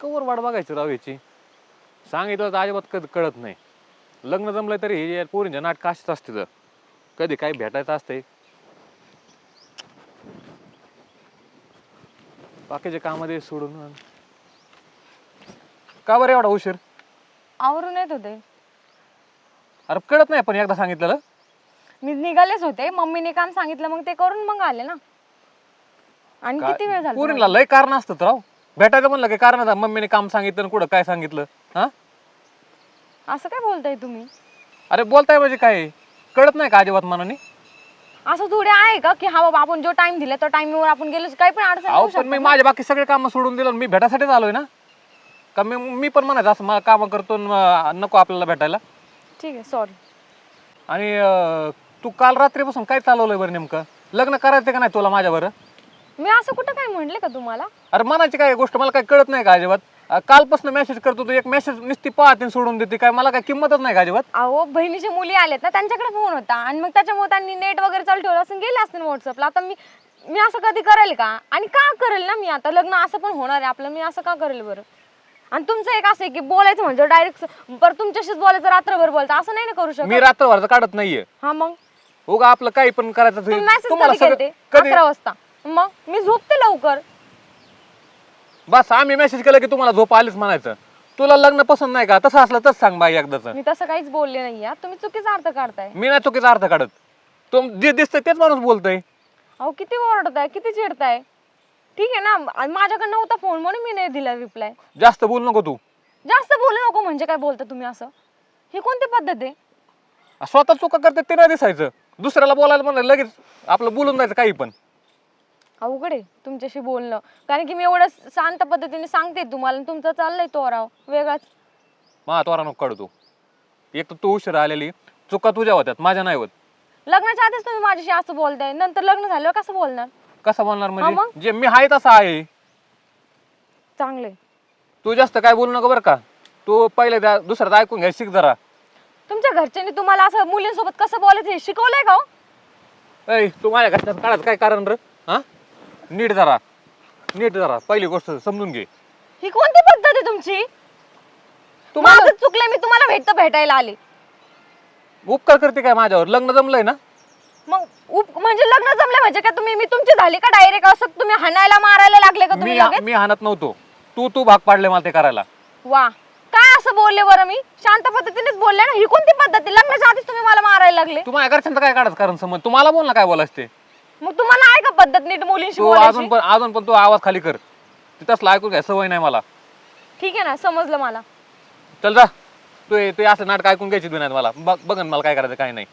Cover वाट बघायची राव याची. सांगितलं तर अजिबात कधी कळत नाही. लग्न जमलं तरी हे पोरींच्या नाटक अशीच असते तर. कधी काही भेटायचं असते. बाकीच्या कामामध्ये सोडून. का बरं एवढा उशीर? आवरून येत होते. अरे कळत नाही पण एकदा सांगितलेलं. मी निघालेच होते. मम्मीने काम सांगितलं मग ते करून मग आले ना. आणि किती वेळ झाला पोरींला लय कारण असतात राव. भेटायचं म्हणलं की? कारण आता मम्मीने काम सांगितलं आणि कुठं काय सांगितलं? हा? असं काय बोलताय तुम्ही? अरे बोलताय म्हणजे काय? कळत नाही का अजिबात मनाने? असं थोडे आहे का की हा बाबा आपण जो टाइम दिला तो टाइमवर आपण गेलो काही पण अडचण अहो येऊ पण मी ना. माझ्या बाकी सगळे काम सोडून दिलं मी भेटायसाठीच आलोय ना? का मी मी पण म्हणायचं असं मला काम करतो अं, नको आपल्याला भेटायला. ठीक आहे सॉरी आणि अं, तू काल रात्रीपासून काय चालवलंय बरं नेमकं? लग्न करायचं का नाही तुला माझ्या बरं मी असं कुठं काय म्हणले का तुम्हाला? अरे मनाची काय गोष्ट मला काय कळत नाही का अजिबात? अं, कालपासून मेसेज करतो तू एक मेसेज नुसती पाहते आणि सोडून देते काय मला काय किंमतच नाही का अजिबात? अहो बहिणीच्या मुली आल्यात ना त्यांच्याकडे फोन होता आणि मग त्याच्यामुळे त्यांनी नेट वगैरे चालू ठेवलं असं गेले असतील व्हॉट्सअपला आता मी मी असं कधी करेल का? आणि का करेल ना मी आता? लग्न असं पण होणार आहे आपलं मी असं का करेल बरं? आणि तुमचं एक असं आहे की बोलायचं म्हणजे डायरेक्ट पर तुमच्याशीच बोलायचं रात्रभर बोलायचं असं नाही ना करू शकत? मी रात्रभरचं काढत नाहीये. हा मग? उगा आपलं काही पण करायचं तुम्ही तुम्हाला कधी केलते? वाजता. मग मी झोपते लवकर. बस आम्ही मेसेज केलं की तुम्हाला झोप आलीच म्हणायचं. तुला लग्न पसंत नाही का? तसं असलं तसं सांग बाई एकदाच. मी तसं काहीच बोलले नाही हा. तुम्ही चुकीचा अर्थ काढताय. मी नाही चुकीचा अर्थ काढत. तुम जे दिसतंय तेच माणूस बोलतोय. अहो किती ओरडताय किती चिडताय. ठीक आहे ना आणि माझ्याकडे नव्हता फोन म्हणून मी नाही दिला रिप्लाय जास्त बोलू नको तू. जास्त बोलू नको म्हणजे काय बोलता तुम्ही असं? ही कोणती पद्धत आहे? स्वतः चुका करते ते नाही दिसायचं. दुसऱ्याला बोलायला म्हणलं लगेच आपलं बोलून जायचं काही पण. अवघड आहे तुमच्याशी बोलणं. कारण की मी एवढं शांत पद्धतीने सांगते तुम्हाला आणि तुमचं चाललंय तोराव. वेगळाच. मा त्वरा नको काढतो एक तर तू उशीर आलेली. चुका तुझ्या होत्यात माझ्या नाही होत. लग्नाच्या आधीच तुम्ही माझ्याशी असं बोलताय. नंतर लग्न झाल्यावर कसं बोलणार? कसं बोलणार मग? म्हणजे जे मी आहे तसं आहे. चांगले तू जास्त काय बोलू नको बरं का. तू पहिले त्या दुसऱ्यात ऐकून घ्या शिक जरा. तुमच्या घरच्यांनी तुम्हाला असं मुलींसोबत कसं बोलायचं हे शिकवलंय का हो? ऐ तू माझ्या घरच्यात काढायचं काय कारण र? हा? नीट जरा नीट जरा पहिली गोष्ट समजून घे. ही कोणती पद्धत आहे तुमची? तुम्हाला माझं चुकलं मी तुम्हाला भेटत भेटायला आले. उपकार करते काय माझ्यावर? लग्न जमलंय ना? मग उप- म्हणजे लग्न जमलं म्हणजे का तुम्ही मी तुमची झाली का डायरेक्ट असं तुम्ही हाणायला मारायला लागले का मी तुम्ही लगेच? मी हाणत नव्हतो. तू तू भाग पाडले मला ते करायला. वा. काय असं बोलले बरं मी? शांत पद्धतीनेच बोलले ना? ही कोणती पद्धत आहे? लग्नाच्या आधीच तुम्ही मला मारायला लागले. तू माझ्या घरच्यांचं काय काढत कारण समज तू मला बोल ना काय बोलायचं ते. मग तुम्हाला आहे का पद्धत नीट मुलींशी तू बोलायची? अजून पण अजून पण तू आवाज खाली कर. ते तसलं ऐकून घ्या सवय नाही मला. ठीक आहे ना समजलं मला. चल जा. तू हे- तू हे असं नाटक ऐकून घ्यायची नाही मला. बघ बघन मला काय करायचं काय नाही.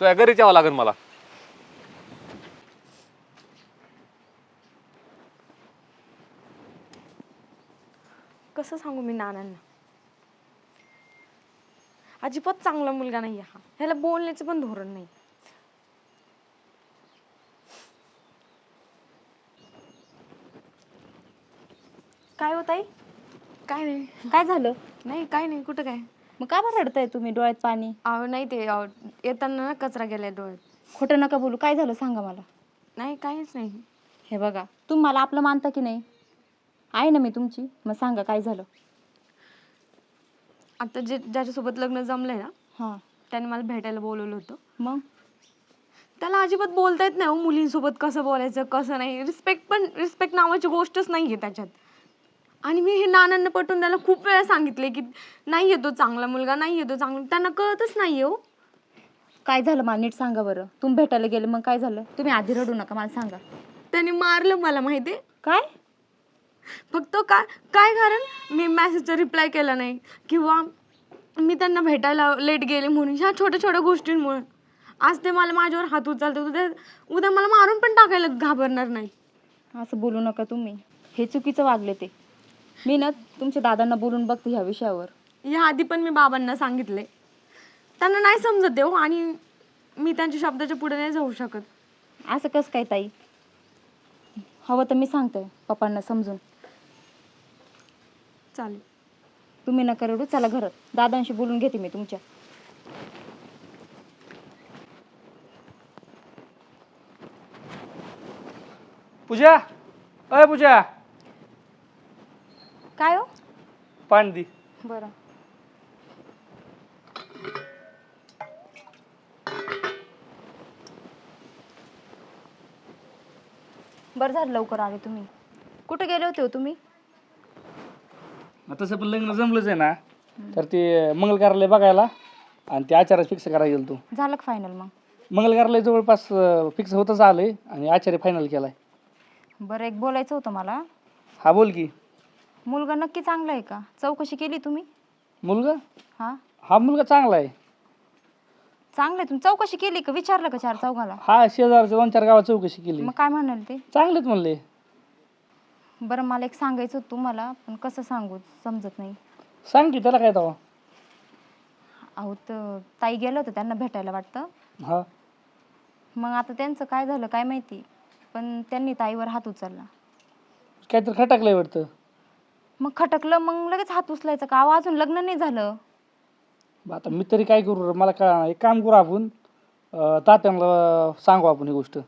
तू या घरीच यावं लागेल मला. कसं सांगू मी नानांना? अजिबात चांगला मुलगा नाही हा. ह्याला बोलण्याचं पण धोरण नाही काय होत आई काय नाही. काय झालं? नाही काय नाही कुठं काय? मग का बरं रडताय तुम्ही डोळ्यात पाणी? अहो नाही ते अहो, येताना ना कचरा गेलाय डोळ्यात. खोटं नका बोलू. काय झालं सांगा मला. नाही काहीच नाही. हे बघा तुम्ही मला आपलं मानता की नाही? आहे ना मी तुमची? मग सांगा काय झालं? आता जे ज्याच्यासोबत लग्न जमलंय ना हां. त्याने मला भेटायला बोलवलं होतं. मग? त्याला अजिबात बोलता येत नाही हो मुलींसोबत कसं बोलायचं कसं नाही. रिस्पेक्ट पण रिस्पेक्ट नावाची गोष्टच नाही आहे त्याच्यात. आणि मी हे नानांना पटवून त्याला खूप वेळा सांगितले की नाही येतो चांगला मुलगा नाही येतो चांगला. त्यांना कळतच नाही हो. काय झालं? मला नीट सांगा बरं. तुम्ही भेटायला गेले मग काय झालं? तुम्ही आधी रडू नका मला सांगा. त्याने मारलं मला माहिती काय? फक्त काय काय कारण? मी मेसेजचा रिप्लाय केला नाही. किंवा मी त्यांना भेटायला लेट गेले म्हणून ह्या छोट्या छोट्या गोष्टींमुळे. आज ते मला माझ्यावर हात उचलते उद्या उद्या मला मारून पण टाकायला घाबरणार नाही. असं बोलू नका तुम्ही. हे चुकीचं वागले ते. मी ना तुमच्या दादांना बोलून बघते ह्या विषयावर. या आधी पण मी बाबांना सांगितले. त्यांना नाही समजत देऊ आणि मी त्यांच्या शब्दाच्या पुढे नाही जाऊ शकत. असं कसं काय ताई? हवं तर मी सांगते पप्पांना समजून. चालेल. तुम्ही नका रडू चला घरात. दादांशी बोलून घेते मी तुमच्या. पूजा! अय पूजा काय हो पाणी दे बरं. बरं झालं लवकर आले तुम्ही. कुठे गेले होते हो तुम्ही? मग तसं पण लग्न जमलंच आहे ना. तर ते मंगल कार्यालय बघायला आणि ते आचार्य फिक्स करायला गेलो तू झालं का फायनल मग? मंगल कार्यालय जवळपास फिक्स होतच आलंय आणि आचार्य फायनल केलाय. बरं एक बोलायचं होतं मला. हा बोल की. मुलगा नक्की चांगला आहे का? चौकशी केली तुम्ही? मुलगा? हां? हा मुलगा चांगला आहे. चांगलं आहे? तुम्ही चौकशी केली का? विचारलं का चार चौघाला? हा शेजारच्या दोन चार गावात चौकशी केली. मग काय म्हणाल ते? चांगलेच म्हणले. बरं मला एक सांगायचं होतं तुम्हाला पण कसं सांगू समजत नाही. सांग की त्याला काय तवा अहो तर ताई गेलं होतं त्यांना भेटायला वाटतं. हा. मग आता त्यांचं काय झालं काय माहिती? पण त्यांनी ताईवर हात उचलला. काहीतरी खटकलंय वाटतं. मग खटकलं मग लगेच हात उचलायचं का? अहो अजून लग्न नाही झालं. बा आता मी तरी काय करू? रे? मला का एक काम करू आपण. अं, तात्यांना सांगू आपण ही गोष्ट.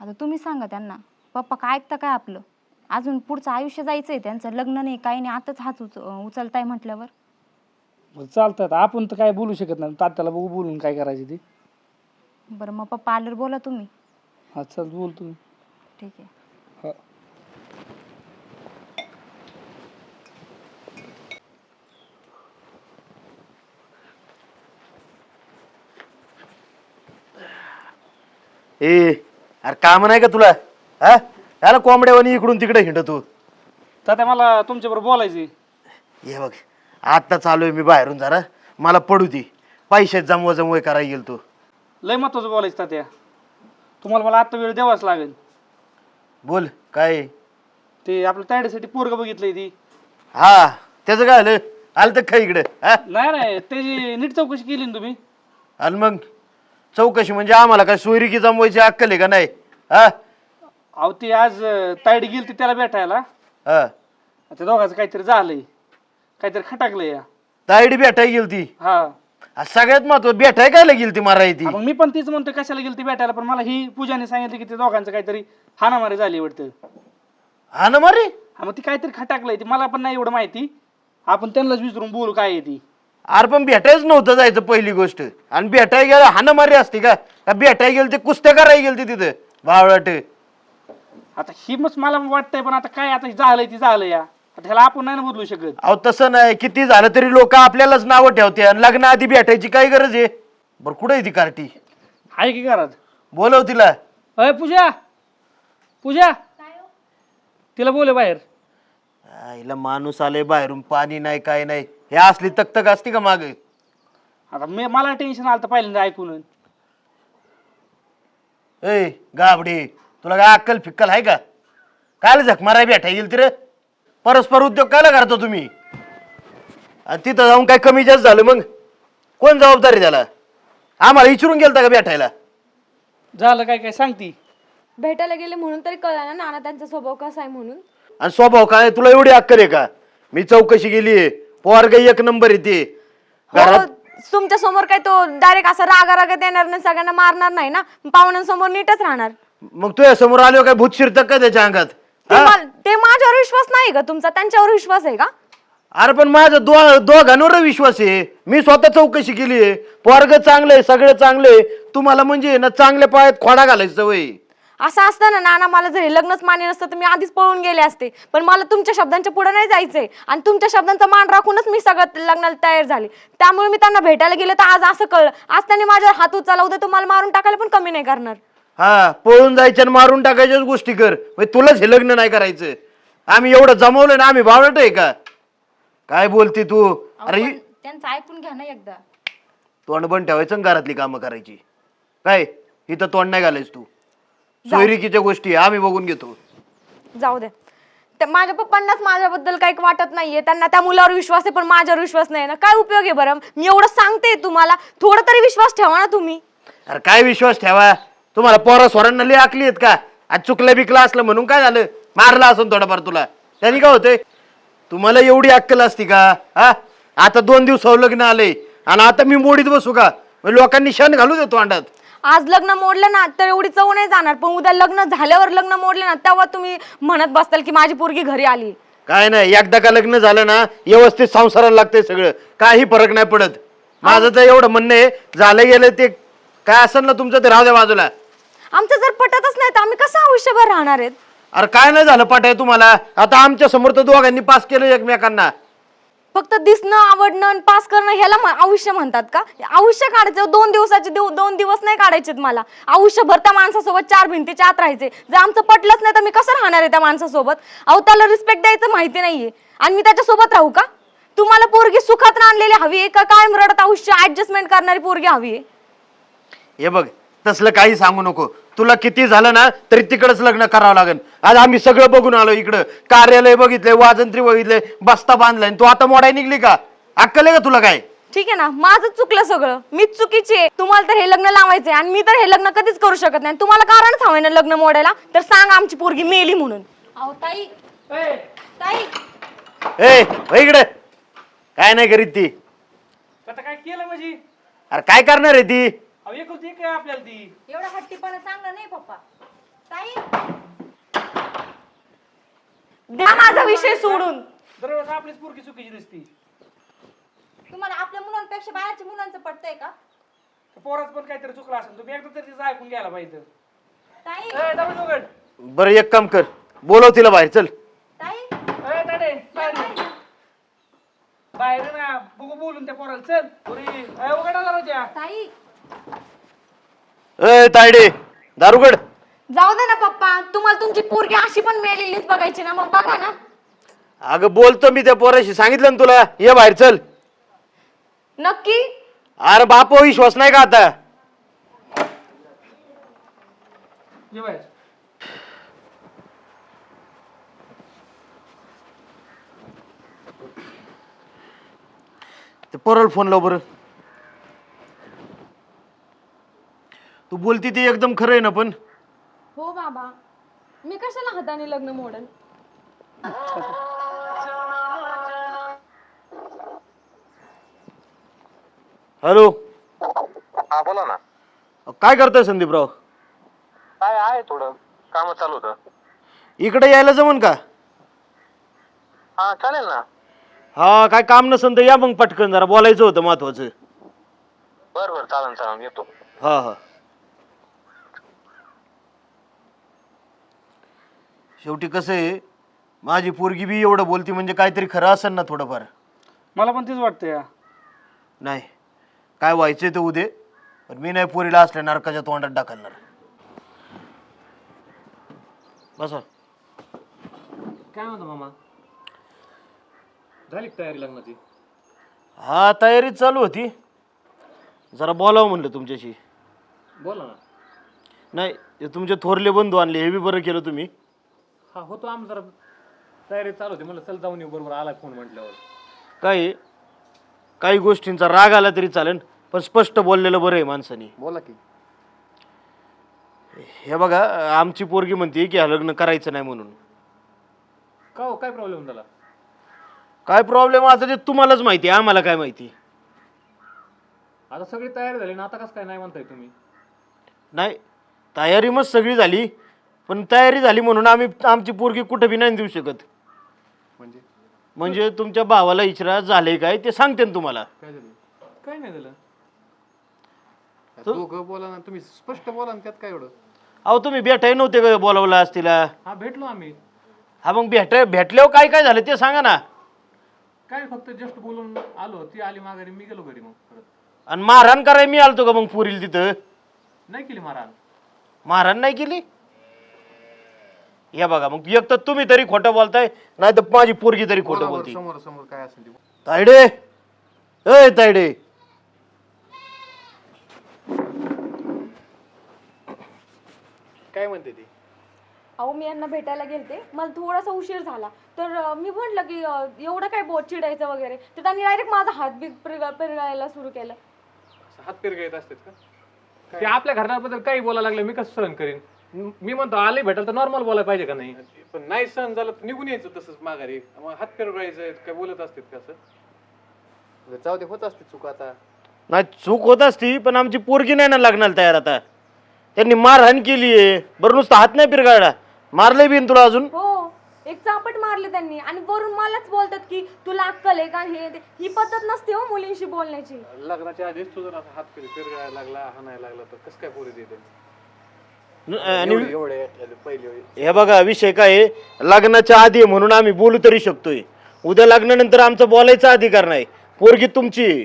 आता तुम्ही सांगा त्यांना. पप्पा काय ऐकता काय आपलं. अजून पुढचं आयुष्य जायचंय त्यांचं. लग्न नाही काही नाही. आताच हात उच उचलताय म्हटल्यावर. बरं चालतं आता. आपण तर काय बोलू शकत नाही. तात्याला बघू बोलून काय करायची ती. बरं मग पप्पा आल्यावर बोला तुम्ही. हा चल बोल तुम्ही ठीक आहे. ए अरे काम नाही का तुला? हा? याला कोंबड्यावानी इकडून तिकडे हिंडतो तात्या मला तुमच्याबरोबर बोलायची ये बघ आत्ता चालू आहे मी बाहेरून जरा. मला पडू दे. पैशात जमवा जमवय करायला गेल तू लय महत्वाचं बोलायचं तात्या. तुम्हाला मला आत्ता वेळ द्यावाच लागेल. बोल काय? आहे? ते आपल्या तायडीसाठी पोरग बघितलंय ती. हा त्याचं काय आलं आलं तर खा इकडे हा? नाही नाही त्याची नीट चौकशी केली ना तुम्ही. आणि मग. चौकशी म्हणजे आम्हाला काय सोयरी की जमवायची अक्कल आहे का नाही? हा? अहो ती आज अं, तायडी गेली त्याला भेटायला. हा. त्या दोघांचं काहीतरी झालंय. काहीतरी खटाकलंय. या तायडी भेटाय गेल ती हा सगळ्यात महत्त्व भेटाय काय गेल ती माराय ती मग मी पण तीच म्हणतोय कशाला गेली ती भेटायला? पण मला ही पूजाने सांगितलं की त्या दोघांचं काहीतरी हाणामारी झाली वाटतं. हा ना मारे हा मग ती काहीतरी खटाकलंय. ती मला पण नाही एवढं माहिती. आपण त्यांनाच विचारून बोलू काय आहे ती. अरे पण भेटायच नव्हतं जायचं पहिली गोष्ट. आणि भेटाय गेलं हाना मारी असते का? का भेटाय गेलं ते कुस्त्या करायला गेलं तिथं बावळाट आता ही मग मला वाटतंय पण आता काय आता झालंय ती झालं या. आता ह्याला आपण नाही ना बदलू शकत. अहो तसं नाही. किती झालं तरी लोक आपल्यालाच नावं ठेवते आणि लग्न आधी भेटायची काय गरज आहे? बरं कुठे आहे ती कार्टी? आहे की घरात? बोलव तिला. अय पूजा! पूजा! तिला बोले बाहेर. आईला माणूस आले बाहेरून पाणी नाही काय नाही. हे असली तकतक असते का माग? आता मी मला टेन्शन आलं तर पहिल्यांदा ऐकून. ए गाबडे तुला काय अक्कल फिक्कल आहे का? काय झक माराय भेटाय गेल तिर परस्पर उद्योग कायला करतो तुम्ही? आणि तिथं जाऊन काय कमी जास्त झालं मग? कोण जबाबदारी त्याला? आम्हाला विचारून गेलता का भेटायला? झालं काय काय सांगती भेटायला गेले म्हणून तरी कळलं ना नाना त्यांचा स्वभाव कसा आहे म्हणून. आणि स्वभाव काय? तुला एवढी अक्कल आहे का? मी चौकशी केली पोरग एक नंबर येते घरात तुमच्यासमोर काय तो डायरेक्ट असा रागा रागत येणार नाही सगळ्यांना मारणार नाही ना? पाहुण्यांसमोर नीटच राहणार. मग तुझ्या समोर आलो काय भूत शिरतं का त्याच्या अंगात? ते माझ्यावर विश्वास नाही का तुमचा? त्यांच्यावर विश्वास आहे का? अरे पण माझा दो दोघांवर विश्वास आहे. मी स्वतः चौकशी केली आहे. पोरग चांगलंय सगळं चांगलंय तुम्हाला म्हणजे ना चांगल्या पायात खोडा घालायचं सवय असं असतं ना नाना मला जर हे लग्नच मान्य नसतं तर मी आधीच पळून गेले असते. पण मला तुमच्या शब्दांच्या पुढे नाही जायचंय. आणि तुमच्या शब्दांचा मान राखूनच मी सगळं लग्नाला तयार झाले. त्यामुळे मी त्यांना भेटायला गेले तर आज असं कळलं. आज त्यांनी माझ्यावर हात उचलला उद्या तुम्हाला मारून टाकायला पण कमी नाही करणार. हा पळून जायच्या आणि मारून टाकायच्याच गोष्टी कर. म्हणजे तुलाच हे लग्न नाही करायचं. आम्ही एवढं जमवलं ना आम्ही बावळट आहे का? काय बोलते तू? अरे पण त्यांचं ऐकून घ्या ना एकदा. तोंड बंद ठेवायचं आणि घरातली कामं करायची. काय? इथं तोंड नाही घालायच तू. सोयरिकीच्या गोष्टी आम्ही बघून घेतो. जाऊ दे. त्या माझ्या पप्पांनाच माझ्याबद्दल काही वाटत नाहीये. त्यांना त्या मुलावर विश्वास आहे पण माझ्यावर विश्वास नाही ना. काय उपयोग आहे बरं? मी एवढं सांगते तुम्हाला. थोडं तरी विश्वास ठेवा ना तुम्ही. अरे काय विश्वास ठेवा? तुम्हाला पोरा स्वरांना लई आकली आहेत का? आज चुकलं बिकलं असलं म्हणून काय झालं? मारला असून थोडंफार तुला. त्यांनी काय होतंय? तुम्हाला एवढी अक्कल असती का? हा? आता दोन दिवस लग्न आले आणि आता मी मोडीत बसू का? लोकांनी शन घालू देतो अंडात आज लग्न मोडलं ना तर एवढी चव नाही जाणार. पण उद्या लग्न झाल्यावर लग्न मोडलं ना तेव्हा तुम्ही म्हणत बसताल की माझी पोरगी घरी आली. काय नाही एकदा का लग्न झालं ना व्यवस्थित संसाराला लागतंय सगळं. काही फरक नाही पडत. माझं तर एवढं म्हणणं आहे झालं गेलं ते काय असेल ना तुमचं ते राहू द्या बाजूला. आमचं जर पटतच नाही तर आम्ही कसं आयुष्यभर राहणार आहेत? अरे काय नाही झालं पाठाय तुम्हाला. आता आमच्यासमोर तर दोघांनी पास केलं एकमेकांना. फक्त दिसणं आवडणं आणि पास करणं ह्याला म- आयुष्य म्हणतात का? आयुष्य काढायचं. दोन दिवसाचे दिव- दोन दिवस नाही काढायचे मला. आयुष्यभर त्या माणसासोबत चार भिंतीच्या आत राहायचे. जर आमचं पटलंच नाही तर मी कसं राहणार आहे त्या माणसासोबत? अहो त्याला रिस्पेक्ट द्यायचं माहिती नाहीये. आणि मी त्याच्यासोबत राहू का? तुम्हाला पोरगी सुखात आणलेली हवी आहे का? कायम रडत आयुष्य ऍडजस्टमेंट करणारी पोरगी हवी आहे. हे बघ तसलं काही सांगू नको. तुला किती झालं ना तरी तिकडच लग्न करावं लागेल. आज आम्ही सगळं बघून आलो इकडं. कार्यालय बघितलंय वाजंत्री बघितलंय बस्ता बांधलाय. आणि तू आता मोडाय निघली का? अक्कल आहे का तुला काय? ठीक आहे ना माझं चुकलं सगळं. मीच चुकीची आहे. तुम्हाला तर हे लग्न लावायचंय आणि मी तर हे लग्न कधीच करू शकत नाही. तुम्हाला कारणच हवंय ना लग्न मोडायला? तर सांग आमची पोरगी मेली म्हणून. अहो ताई. ए, ताई. ए हो इकडे. काय नाही करीत ती. आता काय केलं म्हणजे? अरे काय करणार आहे ती? अहो एक आहे आपल्याला ती. एवढा हट्टीपणा चांगला नाही पप्पा. ताई? द्या माझा विषय सोडून. दरवेळेस आपलीच पोरगी चुकीची दिसती. तुम्हाला आपल्या मुलांपेक्षा बाहेरच्या मुलांचं पटतंय का? पोराच पण काहीतरी चुकलं असेल तुम्ही एकदा तरी तिचं ऐकून घ्यायला पाहिजे. ताई? ए, उघड. बरं एक काम कर. बोलव तिला बाहेर चल. ताई? ए, ताडे, बाहेर. ये. बाहेर ये ना बघू बोलून त्या पोराला चल. पोरी. ए, उघडा दरवाजा ताई ए तायडे दारुगड. जाऊ दे ना पप्पा तुम्हाला तुमची पोरगी अशी पण मिळालेलीच बघायची ना मग बघा ना. अगं बोलतो मी त्या पोराशी. सांगितलं ना तुला? ये बाहेर चल. नक्की? अरे बाप विश्वास नाही का आता? ये बाहेर. ते पोराला फोन लाव बरं. बोलती ते एकदम खरं आहे ना पण? हो बाबा. मी कशाला हाताने लग्न मोडन? हॅलो. हा बोला ना. काय करतोय संदीपराव? काय आहे थोडं. काम चालू होतं. इकडे यायला जमन का? हा चालेल ना. हा काय काम नसन तर या मग पटकन जरा. बोलायचं होतं महत्वाचं. बरं बरं. चालेल चालेल. येतो. हा हा. शेवटी कसं आहे माझी पोरगी बी एवढं बोलती म्हणजे काहीतरी खरं असेल ना थोडंफार. मला पण तेच वाटतं या. नाही काय व्हायचंय ते उदे पण मी नाही पोरीला असल्या नरकाच्या तोंडात ढकलणार. बसा काय म्हणतो मामा? झाली का तयारी लग्नाची? हा तयारी चालू होती. जरा बोलावं म्हणलं तुमच्याशी. बोला ना. नाही हे तुमचे थोरले बंधू आणले हे बी बरं केलं तुम्ही. हा होतो आम जरा तयारी चालू होती. मला चल जाऊन येऊ. बरोबर आला फोन म्हटल्यावर. काय आहे, काही गोष्टींचा राग आला तरी चालेल पण स्पष्ट बोललेलं बरं आहे माणसानी. बोला की. हे बघा आमची पोरगी म्हणते की हा लग्न करायचं नाही म्हणून. का हो? काय प्रॉब्लेम झाला? काय प्रॉब्लेम आता ते तुम्हालाच माहिती आहे आम्हाला काय माहिती? आता सगळी तयारी झाली ना आता कसं काय नाही म्हणताय तुम्ही? नाही तयारी मग सगळी झाली. पण तयारी झाली म्हणून आम्ही आमची पोरगी कुठं बी नाही देऊ शकत. म्हणजे? म्हणजे तुमच्या भावाला इचरा झाले काय ते सांगते ना तुम्हाला. काय झालं? काय नाही झालं. दोघं बोला ना तुम्ही स्पष्ट बोला ना त्यात काय एवढं. अहो तुम्ही भेटाय नव्हते का बोलावलं आज तिला? हा भेटलो आम्ही. हा मग भेट भेटल्यावर काय काय झालं ते सांगा ना. काय फक्त जस्ट बोलून आलो ती आली माघारी मी गेलो घरी मग परत. आणि मारहाण कराय मी आलतो का मग पुरील तिथं? नाही केली मारा मारहाण नाही केली? या बघा मग एक तर तुम्ही तरी खोटं बोलताय नाही तर माझी पोरगी तरी खोटं बोलते. समोर समोर काय असेल ते तायडे! ए तायडे! काय म्हणते ती? अहो मी यांना भेटायला गेलते. मला थोडासा उशीर झाला. तर अं, मी म्हटलं की अं, एवढं काय बोट चिडायचं वगैरे. तर त्यांनी डायरेक्ट माझा हात बी पिरगायला सुरू केलं. हात पेर येत असतात का? ते आपल्या घराबद्दल काही बोलायला लागलं मी कसं सहन करीन? म- म्हणतो आले भेटायला तर नॉर्मल बोलायला पाहिजे का नाही? पण नाही सहन झालं तर निघून यायचं तसंच माघारी. मग हात फिरवायचं काय बोलत असतात कसं जाऊ दे होत असते चूक आता. नाही चूक होत असती पण आमची पोरगी नाही ना लागणार तयार आता. त्यांनी मारहाण केली आहे. बरं नुसतं हात नाही पिरगाळला. मारले बिन तुला अजून? हो एक चापट मारले त्यांनी. आणि वरून मलाच बोलतात की तुला अक्कल आहे का? हे ते. ही पद्धत नसते हो मुलींशी बोलण्याची. लग्नाच्या आधीच तुझं असं हात फिर फिरगायला लागला हाणायला लागला तर कसं काय पोरी देते? आणि एवढे एवढे पहिली वेळी. हे बघा विषय काय आहे लग्नाच्या आधी आहे म्हणून आम्ही बोलू तरी शकतोय. उद्या लग्नानंतर आमचा बोलायचा अधिकार नाही. पोरगी तुमची. आहे.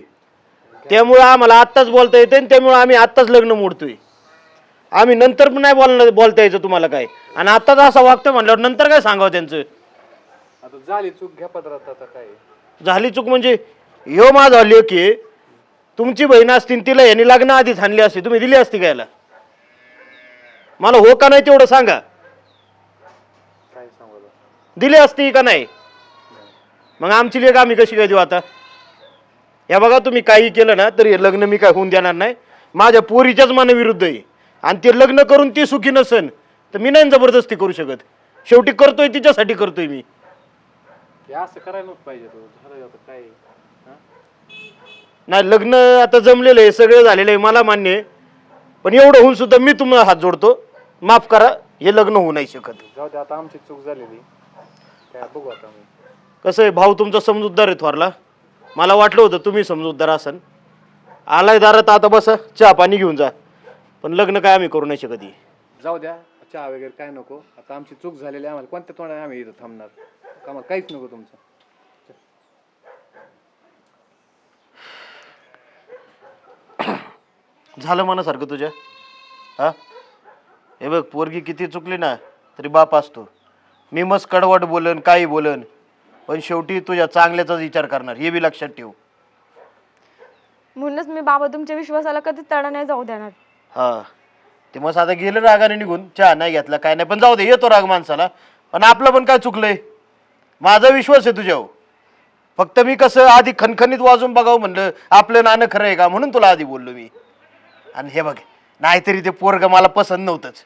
त्यामुळे आम्हाला आत्ताच बोलता येते आणि त्यामुळे आम्ही आत्ताच लग्न मोडतोय. आम्ही नंतर पण नाही बोलणार बोलता यायचं तुम्हाला काय. आणि आत्ताच असं वागतं म्हणल्यावर नंतर काय सांगावं त्यांचं? आता झाली चूक घ्या पदरात आता काय झाली चूक म्हणजे ह्यो माझा लेख आहे. तुमची बहीण असतील तिला यांनी लग्न आधीच आणली असती. तुम्ही दिली असती का याला? मला हो का नाही तेवढं सांगा. काय सांगू आता? दिली असती का नाही? मग आमची लेख आम्ही कशी काय देऊ आता? या बघा तुम्ही काही केलं ना तरी हे लग्न मी काय होऊन देणार नाही. माझ्या पोरीच्याच मनाविरुद्ध आहे. आणि ते लग्न करून ती सुखी नसन तर मी नाही जबरदस्ती करू शकत. शेवटी करतोय तिच्यासाठी करतोय मी. हे असं करायला नव्हतं पाहिजे तो. झालं आता काय? हा? नाही लग्न आता जमलेलं आहे सगळं झालेलं आहे मला मान्य आहे. पण एवढं होऊन सुद्धा मी तुम्हाला हात जोडतो. माफ करा हे लग्न होऊ नाही शकत. जाऊ दे आता आमची चूक झालेली. काय बघू आता कसं आहे भाऊ तुमचा समजूतदार आहे थोरला. मला वाटलं होतं तुम्ही समजूतदार असन आलाय दारात आता बस चहा पाणी घेऊन जा. पण लग्न काय आम्ही करू नाही शकत हे. जाऊ द्या चहा वगैरे काय नको. आता आमची चूक झालेली आहे, आम्हाला कोणत्या तोंडाने आम्ही इथं थांबणार? आम्हाला काहीच नको तुमचं. झालं मनासारखं तुझ्या? हा? हे बघ पोरगी किती चुकली ना तरी बाप असतो. मी मस्त कडवट बोलन काही बोलन पण शेवटी तुझ्या चांगल्याचाच विचार करणार हे बी लक्षात ठेव. म्हणूनच मी बाबा तुमच्या विश्वासाला कधीच तडा नाही जाऊ देणार. हा. ते मस्त आता गेलं रागाने निघून चहा नाही घेतला काय नाही पण जाऊ दे येतो राग माणसाला. पण आपलं पण काय चुकलंय? माझा विश्वास आहे तुझ्यावर. फक्त मी कसं आधी खणखणीत वाजून बघावं म्हणलं आपलं नाणं खरं आहे का म्हणून तुला आधी बोललो मी. आणि हे बघ नाहीतरी ते पोरग मला पसंत नव्हतंच.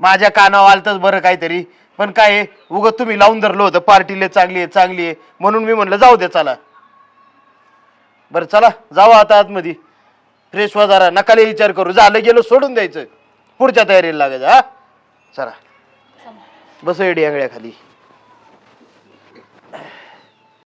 माझ्या कानावर आलतंच बरं काहीतरी. पण काय आहे, उगं तुम्ही लावून धरलं होतं पार्टीले चांगली आहे चांगली आहे. म्हणून मी म्हणलं जाऊ दे चला. बरं चला जावा आता आतमध्ये. फ्रेश व्हा जरा नकाले विचार करू. झालं गेलो सोडून द्यायचं. पुढच्या तयारीला लागायचं हा? चला. बस एडी आंगड्या खाली.